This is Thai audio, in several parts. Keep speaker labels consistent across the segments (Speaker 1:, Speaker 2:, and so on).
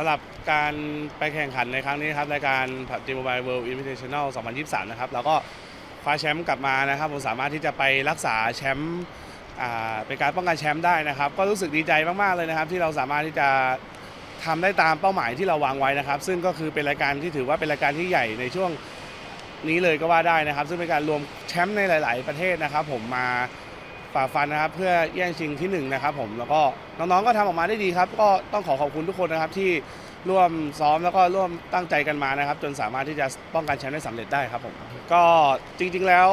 Speaker 1: สำหรับการไปแข่งขันในครั้งนี้ครับรายการ PUBG Mobile World Invitational 2023 นะครับแล้วก็คว้าแชมป์กลับมานะครับผมสามารถที่จะไปรักษาแชมป์เป็นการป้องกันแชมป์ได้นะครับ ก็รู้สึกดีใจมาก ๆ เลยนะครับ ที่เราสามารถที่จะทำได้ตามเป้าหมายที่เราวางไว้นะครับ ซึ่งก็คือเป็นรายการที่ถือว่าเป็นรายการที่ใหญ่ในช่วงนี้เลยก็ว่าได้นะครับ ซึ่งเป็นการรวมแชมป์ในหลาย ๆ ประเทศนะครับ ผมมา ฝ่าฟันนะครับ เพื่อแย่งชิงที่หนึ่งนะครับผมแล้วก็น้องๆก็ทำออกมาได้ดีครับ ก็ต้องขอขอบคุณทุกคนนะครับที่ร่วมซ้อมแล้วก็ร่วมตั้งใจกันมานะครับ จนสามารถที่จะป้องกันแชมป์ได้สำเร็จได้ครับผมก็จริงๆแล้ว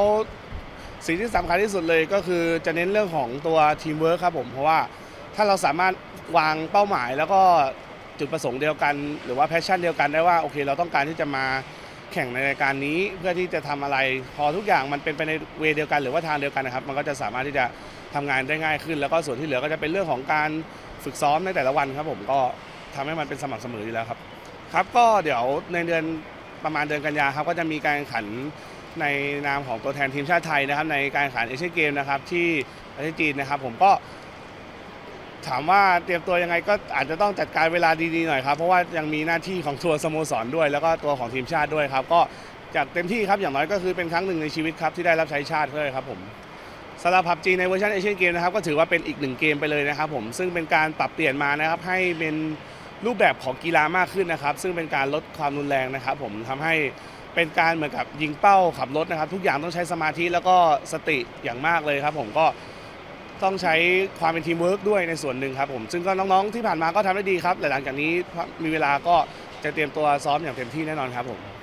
Speaker 1: สิ่งที่สำคัญที่สุดเลยก็คือจะเน้นเรื่องของตัวทีมเวิร์คครับผมเพราะว่าถ้าเราสามารถวางเป้าหมายแล้วก็จุดประสงค์เดียวกัน หรือว่าแพชชั่นเดียวกันได้ว่าโอเค เราต้องการที่จะมา แข่งในรายการนี้เพื่อที่จะทำอะไร พอทุกอย่างมันเป็นไปในเวเดียวกันหรือว่าทางเดียวกันนะครับ มันก็จะสามารถที่จะทำงานได้ง่ายขึ้น แล้วก็ส่วนที่เหลือก็จะเป็นเรื่องของการฝึกซ้อมในแต่ละวันครับผมก็ทำให้มันเป็นสม่ำเสมออยู่แล้วครับครับก็เดี๋ยวในเดือนประมาณเดือนกันยาครับก็จะมีการแข่งขันในนามของตัวแทนทีมชาติไทยนะครับในการแข่งขันเอเชียนเกมนะครับที่ประเทศจีนนะครับ ผมก็ ถามว่าเตรียมตัวยังไงก็อาจจะต้องจัดการเวลาดีๆหน่อยครับ เพราะว่ายังมีหน้าที่ของทัวร์สโมสรด้วย แล้วก็ตัวของทีมชาติด้วยครับ ก็จากเต็มที่ครับอย่างน้อยก็คือเป็นครั้งหนึ่งในชีวิตครับที่ได้รับใช้ชาติด้วยครับผมสำหรับพับจีในเวอร์ชันเอเชียนเกมนะครับก็ถือว่าเป็นอีกหนึ่งเกมไปเลยนะครับผมซึ่งเป็นการปรับเปลี่ยนมานะครับให้เป็นรูปแบบของกีฬามากขึ้นนะครับ ซึ่งเป็นการลดความรุนแรงนะครับผมทำให้เป็นการเหมือนกับยิงเป้าขับรถนะครับ ทุกอย่างต้องใช้สมาธิแล้วก็สติอย่างมากเลยครับ ผมก็ ต้องใช้ความเป็นทีมเวิร์กด้วยในส่วนหนึ่งครับผมซึ่งก็น้องๆที่ผ่านมาก็ทำได้ดีครับหลังจากนี้มีเวลาก็จะเตรียมตัวซ้อมอย่างเต็มที่แน่นอนครับผม